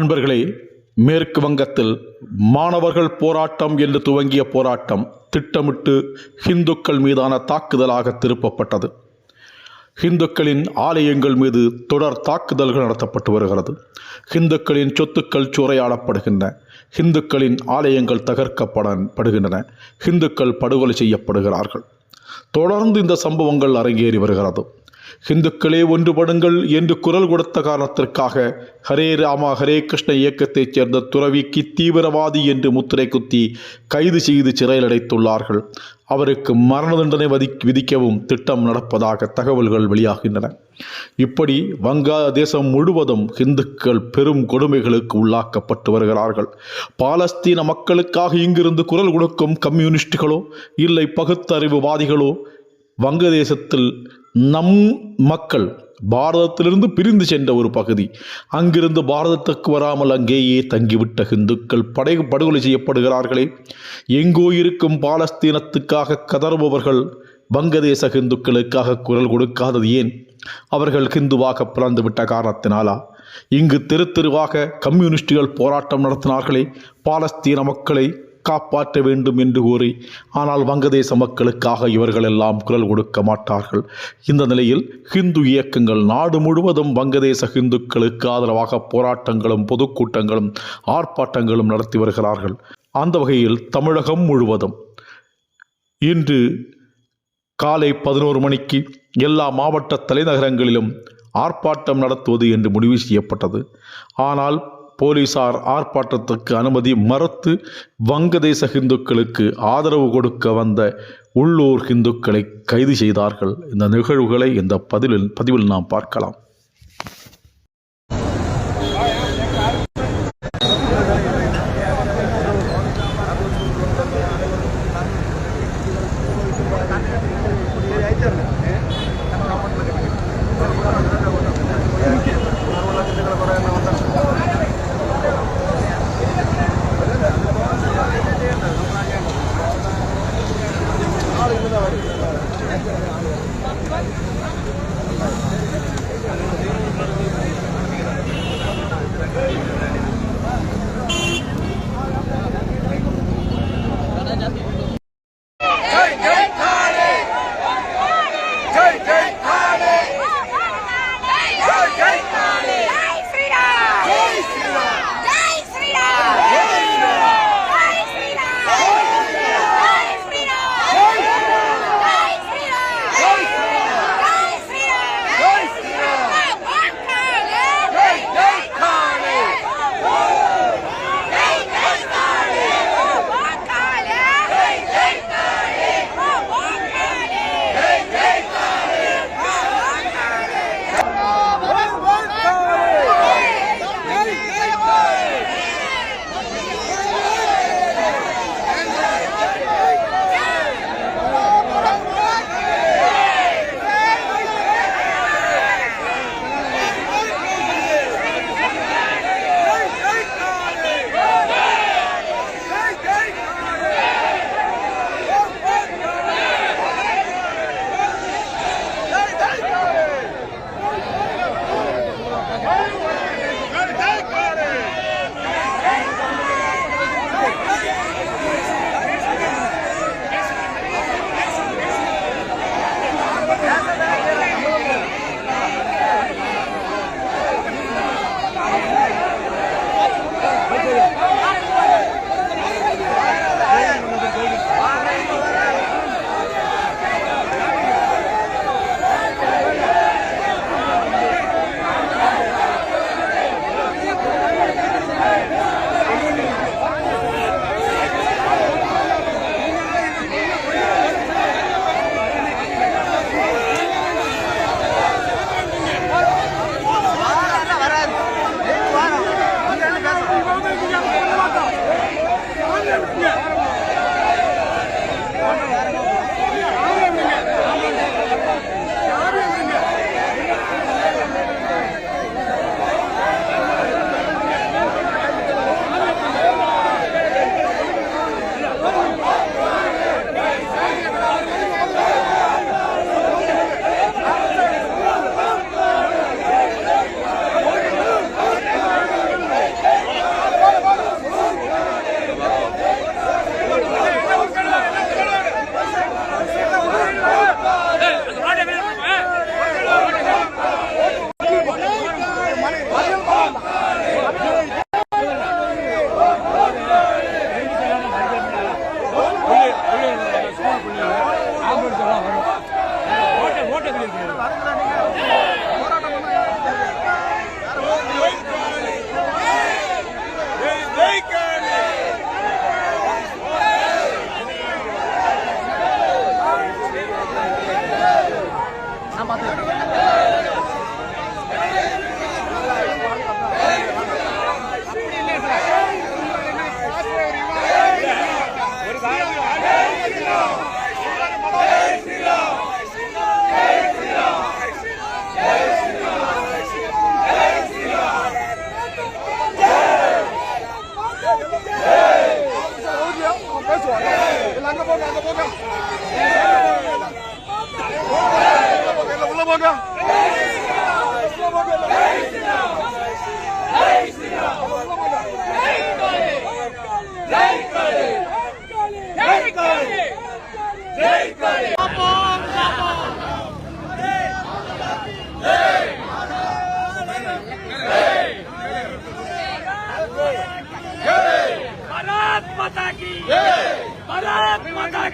அன்பர்களே மேற்கு வங்கத்தில் மாணவர்கள் போராட்டம் என்று துவங்கிய போராட்டம் திட்டமிட்டு ஹிந்துக்கள் மீதான தாக்குதலாக திருப்பப்பட்டது. ஹிந்துக்களின் ஆலயங்கள் மீது தொடர் தாக்குதல்கள் நடத்தப்பட்டு வருகிறது. ஹிந்துக்களின் சொத்துக்கள் சூறையாடப்படுகின்றன. ஹிந்துக்களின் ஆலயங்கள் தகர்க்கப்பட படுகின்றன. ஹிந்துக்கள் படுகொலை செய்யப்படுகிறார்கள். தொடர்ந்து இந்த சம்பவங்கள் அரங்கேறி வருகிறது. ஹிந்துக்களே ஒன்றுபடுங்கள் என்று குரல் கொடுத்த காரணத்திற்காக ஹரே ராமா ஹரே கிருஷ்ண இயக்கத்தைச் சேர்ந்த துறவிக்கு தீவிரவாதி என்று முத்திரை குத்தி கைது செய்து சிறையில் அடைத்துள்ளார்கள். அவருக்கு மரண தண்டனை வதி விதிக்கவும் திட்டம் நடப்பதாக தகவல்கள் வெளியாகின்றன. இப்படி வங்காளதேசம் முழுவதும் இந்துக்கள் பெரும் கொடுமைகளுக்கு உள்ளாக்கப்பட்டு வருகிறார்கள். பாலஸ்தீன மக்களுக்காக இங்கிருந்து குரல் கொடுக்கும் கம்யூனிஸ்டுகளோ இல்லை பகுத்தறிவுவாதிகளோ வங்கதேசத்தில் நம் மக்கள் பாரதத்திலிருந்து பிரிந்து சென்ற ஒரு பகுதி. அங்கிருந்து பாரதத்துக்கு வராமல் அங்கேயே தங்கிவிட்ட இந்துக்கள் படை படுகொலை செய்யப்படுகிறார்களே. எங்கோ இருக்கும் பாலஸ்தீனத்துக்காக கதறுபவர்கள் வங்கதேச இந்துக்களுக்காக குரல் கொடுக்காதது ஏன்? அவர்கள் ஹிந்துவாக பிறந்து விட்ட காரணத்தினாலா? இங்கு தெரு தெருவாக கம்யூனிஸ்டுகள் போராட்டம் நடத்தினார்களே. பாலஸ்தீன மக்களை காப்பாற்ற வேண்டும் என்று கூறி ஆனால் வங்கதேச மக்களுக்காக இவர்கள் எல்லாம் குரல் கொடுக்க மாட்டார்கள். இந்த நிலையில் ஹிந்து இயக்கங்கள் நாடு முழுவதும் வங்கதேச ஹிந்துக்களுக்கு ஆதரவாக போராட்டங்களும் பொதுக்கூட்டங்களும் ஆர்ப்பாட்டங்களும் நடத்தி வருகிறார்கள். அந்த வகையில் தமிழகம் முழுவதும் இன்று காலை பதினோரு மணிக்கு எல்லா மாவட்ட தலைநகரங்களிலும் ஆர்ப்பாட்டம் நடத்துவது என்று முடிவு செய்யப்பட்டது. ஆனால் போலீசார் ஆர்ப்பாட்டத்துக்கு அனுமதி மறுத்து வங்கதேச ஹிந்துக்களுக்கு ஆதரவு கொடுக்க வந்த உள்ளூர் ஹிந்துக்களை கைது செய்தார்கள். இந்த நிகழ்வுகளை இந்த பதிலில் பதிவில் நாம் பார்க்கலாம். Hey, Sina! Hey, Sina! Hey, Sina!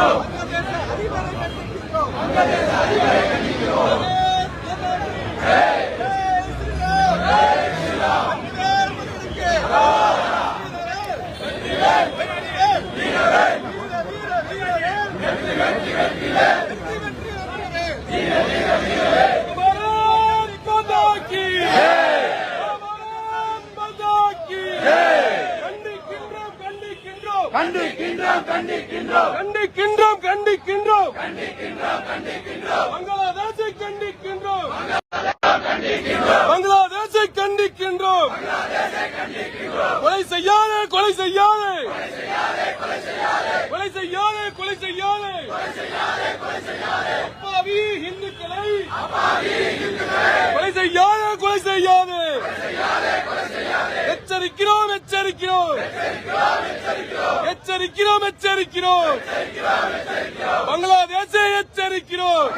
Bangladesh అధిపతి கண்டிக்கின்றோம் கண்டிக்கின்றோம் கண்டிக்கின்றோம் கண்டிக்கின்றோம் பங்களாதேஷை கண்டிக்கின்றோம் பங்களாதேஷை கண்டிக்கின்றோம் கொலை செய்யாதே கொலை செய்யாதே கொலை செய்யாதே கொலை செய்யாதே அப்பாவி இந்துக்களை கொலை செய்யாதே கொலை செய்யாதே எச்சரிக்கிறோம் எச்சரிக்கிறோம் எச்சரிக்கிறோம் எச்சரிக்கிறோம். பங்களாதேஷை எச்சரிக்கிறோம்.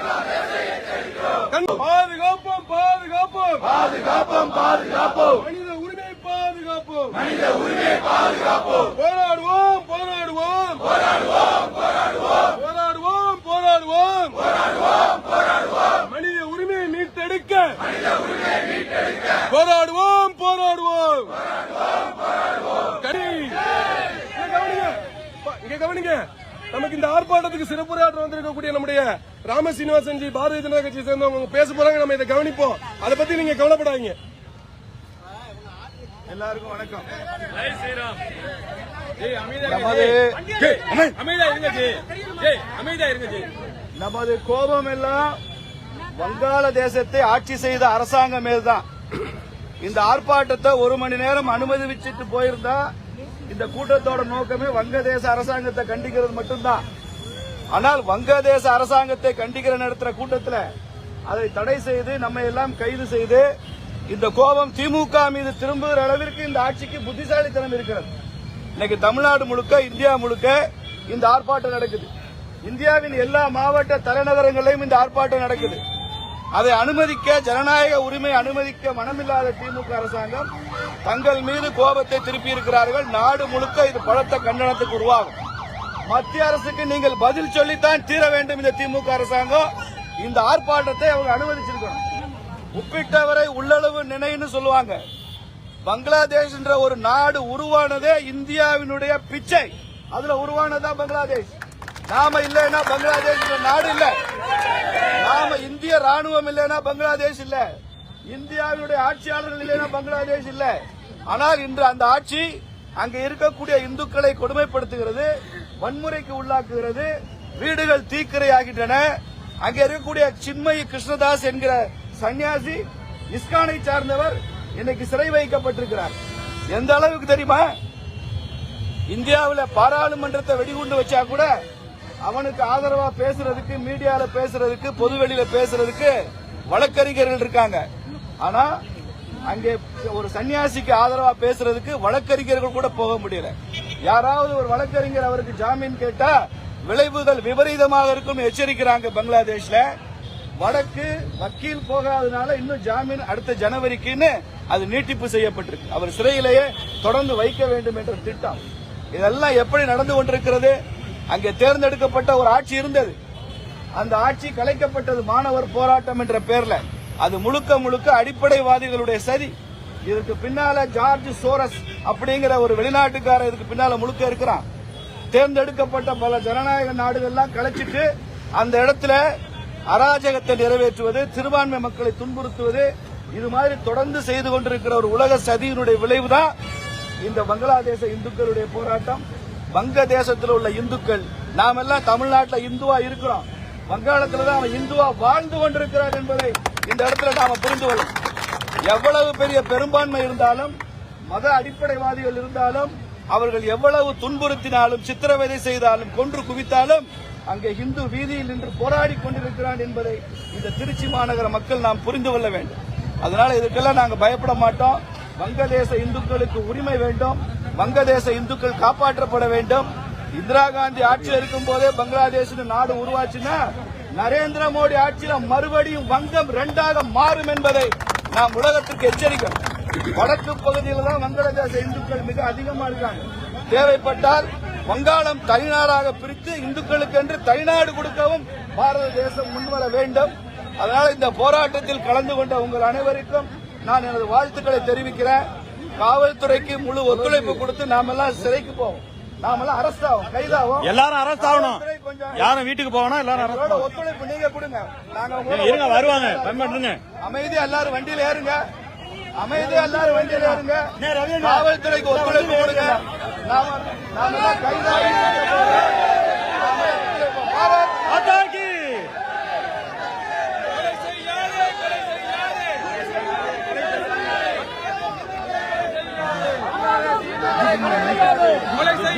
பாதுகாப்போம் பாதுகாப்போம். பாதுகாப்போம் பாதுகாப்போம். மனித உரிமை பாதுகாப்போம். மனித உரிமை பாதுகாப்போம். போராடுவோம் போராடுவோம். போராடுவோம் போராடுவோம். போராடுவோம் போராடுவோம். மனித உரிமையை மீட்டெடுக்க. மனித உரிமையை மீட்டெடுக்க. போராடுவோம் போராடுவோம். கடி. இங்க கவனிங்க ப- இங்க கவனிங்க நமக்கு இந்த ஆர்ப்பாட்டத்துக்கு சிறப்புரையாற்ற வந்திருக்கக்கூடிய நம்முடைய ராம சீனிவாசன் ஜி பாரதிய ஜனதா கட்சியை சேர்ந்தவங்க பேச போறாங்க நம்ம இதை கவனிப்போம். அதை பத்தி நீங்க கவலைப்படாதீங்க. எல்லாருக்கும் வணக்கம். நமது கோபம் எல்லாம் வங்காள தேசத்தை ஆட்சி செய்த அரசாங்கம் மேல்தான். இந்த ஆர்ப்பாட்டத்தை ஒரு மணி நேரம் அனுமதி வச்சுட்டு போயிருந்தா இந்த கூட்டத்தோட நோக்கமே வங்கதேச அரசாங்கத்தை கண்டிக்கிறது மட்டும்தான். ஆனால் வங்கதேச அரசாங்கத்தை கண்டிக்கிற நடத்துற கூட்டத்தில் அதை தடை செய்து நம்ம எல்லாம் கைது செய்து இந்த கோபம் திமுக மீது திரும்புகிற அளவிற்கு இந்த ஆட்சிக்கு புத்திசாலித்தனம் இருக்கிறது. இன்னைக்கு தமிழ்நாடு முழுக்க இந்தியா முழுக்க இந்த ஆர்ப்பாட்டம் நடக்குது. இந்தியாவின் எல்லா மாவட்ட தலைநகரங்களிலும் இந்த ஆர்ப்பாட்டம் நடக்குது. அதை அனுமதிக்க ஜனநாயக உரிமை அனுமதிக்க மனமில்லாத திமுக அரசாங்கம் தங்கள் மீது கோபத்தை திருப்பி இருக்கிறார்கள். நாடு முழுக்க இது பலத்த கண்டனத்துக்கு உருவாகும். மத்திய அரசுக்கு நீங்கள் பதில் சொல்லித்தான் தீர வேண்டும் இந்த திமுக அரசாங்கம். இந்த ஆர்ப்பாட்டத்தை அவங்க அனுமதிச்சிருக்கணும். ஒப்பிட்டவரை உள்ளளவு நினைன்னு சொல்லுவாங்க. பங்களாதேஷ் என்ற ஒரு நாடு உருவானதே இந்தியாவினுடைய பிச்சை. அதுல உருவானதுதான் பங்களாதேஷ். நாம இல்லைன்னா பங்களாதேஷ் நாடு இல்ல. நாம இந்திய ராணுவம் இல்லைன்னா பங்களாதேஷ் இல்ல. இந்தியாவினுடைய ஆட்சியாளர்கள் இல்லைன்னா பங்களாதேஷ் இல்ல. ஆனால் இன்று அந்த ஆட்சி அங்கு இருக்கக்கூடிய இந்துக்களை கொடுமைப்படுத்துகிறது வன்முறைக்கு உள்ளாக்குகிறது வீடுகள் தீக்கிரையாகின்றன. அங்க இருக்கக்கூடிய சின்மயி கிருஷ்ணதாஸ் என்கிற சன்னியாசி இஸ்கானை சார்ந்தவர் இன்னைக்கு சிறை வைக்கப்பட்டிருக்கிறார். எந்த அளவுக்கு தெரியுமா? இந்தியாவில் பாராளுமன்றத்தை வெடிகுண்டு வச்சா கூட அவனுக்கு ஆதரவா பேசுறதுக்கு மீடியால பேசுறதுக்கு பொதுவெளியில பேசுறதுக்கு வழக்கறிஞர்கள் இருக்காங்க. ஆனா அங்கே ஒரு சன்னியாசிக்கு ஆதரவா பேசுறதுக்கு வழக்கறிஞர்கள் கூட போக முடியல. யாராவது ஒரு வழக்கறிஞர் அவருக்கு ஜாமீன் கேட்டா விளைவுகள் விபரீதமாக இருக்கும் எச்சரிக்கிறாங்க பங்களாதேஷ்ல. வடக்கு வக்கீல் போகாதனால இன்னும் ஜாமீன் அடுத்த ஜனவரிக்குன்னு அது நீட்டிப்பு செய்யப்பட்டிருக்கு. அவர் சிறையிலேயே தொடர்ந்து வைக்க வேண்டும் என்ற திட்டம். இதெல்லாம் எப்படி நடந்து கொண்டிருக்கிறது? அங்கே தேர்ந்தெடுக்கப்பட்ட ஒரு ஆட்சி இருந்தது. அந்த ஆட்சி கலைக்கப்பட்டது மாணவர் போராட்டம் என்ற பெயர்ல அது முழுக்க முழுக்க அடிப்படைவாதிகளுடைய சதி. இதுக்கு பின்னால ஜார்ஜ் சோரஸ் அப்படிங்கிற ஒரு வெளிநாட்டுக்காரர் இதுக்கு பின்னால முழுக்க இருக்கிறான். தேர்ந்தெடுக்கப்பட்ட பல ஜனநாயக நாடுகள்லாம் கலைச்சிட்டு அந்த இடத்துல அராஜகத்தை நிறைவேற்றுவது சிறுபான்மை மக்களை துன்புறுத்துவது இது மாதிரி தொடர்ந்து செய்து கொண்டிருக்கிற ஒரு உலக சதியினுடைய விளைவுதான் இந்த பங்களாதேச இந்துக்களுடைய போராட்டம். வங்கதேசத்தில் உள்ள இந்துக்கள் நாம் எல்லாம் தமிழ்நாட்டில் இந்துவா இருக்கிறோம். வங்காளத்தில் தான் அவன் இந்துவா வாழ்ந்து கொண்டிருக்கிறார் என்பதை இந்த இடத்துல நாம புரிந்து கொள்ளும் எவ்வளவு பெரிய பெரும்பான்மை இருந்தாலும் மத அடிப்படைவாதிகள் இருந்தாலும் அவர்கள் எவ்வளவு துன்புறுத்தினாலும் சித்திரவதை செய்தாலும் கொன்று குவித்தாலும் அங்கே இந்து வீதியில் நின்று போராடி கொண்டிருக்கிறான் என்பதை இந்த திருச்சி மாநகர மக்கள் நாம் புரிந்து கொள்ள வேண்டும். அதனால இதுக்கெல்லாம் நாங்கள் பயப்பட மாட்டோம். வங்கதேச இந்துக்களுக்கு உரிமை வேண்டும். வங்கதேச இந்துக்கள் காப்பாற்றப்பட வேண்டும். இந்திரா காந்தி ஆட்சியில் இருக்கும் போதே பங்களாதேஷ் நாடு உருவாச்சுன்னா நரேந்திர மோடி ஆட்சியில மறுபடியும் வங்கம் ரெண்டாக மாறும் என்பதை நாம் உலகத்திற்கு எச்சரிக்கிறோம் வடக்கு பகுதியில் தான் வங்கதேச இந்துக்கள் மிக அதிகமா இருக்காங்க. தேவைப்பட்டால் வங்காளம் தனிநாடாக பிரித்து இந்துக்களுக்கு என்று தனிநாடு கொடுக்கவும் பாரத தேசம் முன்வர வேண்டும். அதனால் இந்த போராட்டத்தில் கலந்து கொண்ட உங்கள் அனைவருக்கும் நான் எனது வாழ்த்துக்களை தெரிவிக்கிறேன். காவல்துறைக்கு முழு ஒத்துழைப்பு கொடுத்து நாமெல்லாம் சிறைக்கு போவோம். நாமெல்லாம் அரெஸ்ட் ஆகும் கைதாகும் எல்லாரும் அரெஸ்ட் ஆகணும். யாரும் வீட்டுக்கு போகணும் எல்லாரும் ஒத்துழைப்பு நீங்க கொடுங்க. நாங்க. இருங்க வருவாங்க. பயன்படுத்துங்க. அமைதியா எல்லாரும் வண்டியில ஏறுங்க. அமைதியா எல்லாரும் வண்டியில ஏறுங்க. காவல்துறைக்கு ஒத்துழைப்பு கொடுங்க. நாம நாம எல்லாம் கைதாகி நாம ஒத்துழைப்பு. பாரத் அத்தாக்கி கொலை செய்யாதே கொலை செய்யாதே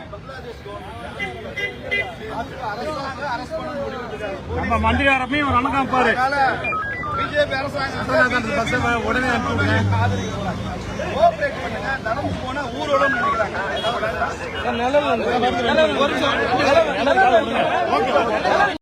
பங்களாதேஷ் கவர்மெண்ட் அரசு பண்ண முடிவு நம்ம மந்திரி அரப்பையும் வணக்கம் பாரு. அதனால பிஜேபி அரசாங்கம் உடனே அனுப்பி விடுங்க கோஆபரேட் பண்ணுங்க நடந்து போனா ஊரோட நினைக்கிறாங்க ஒரு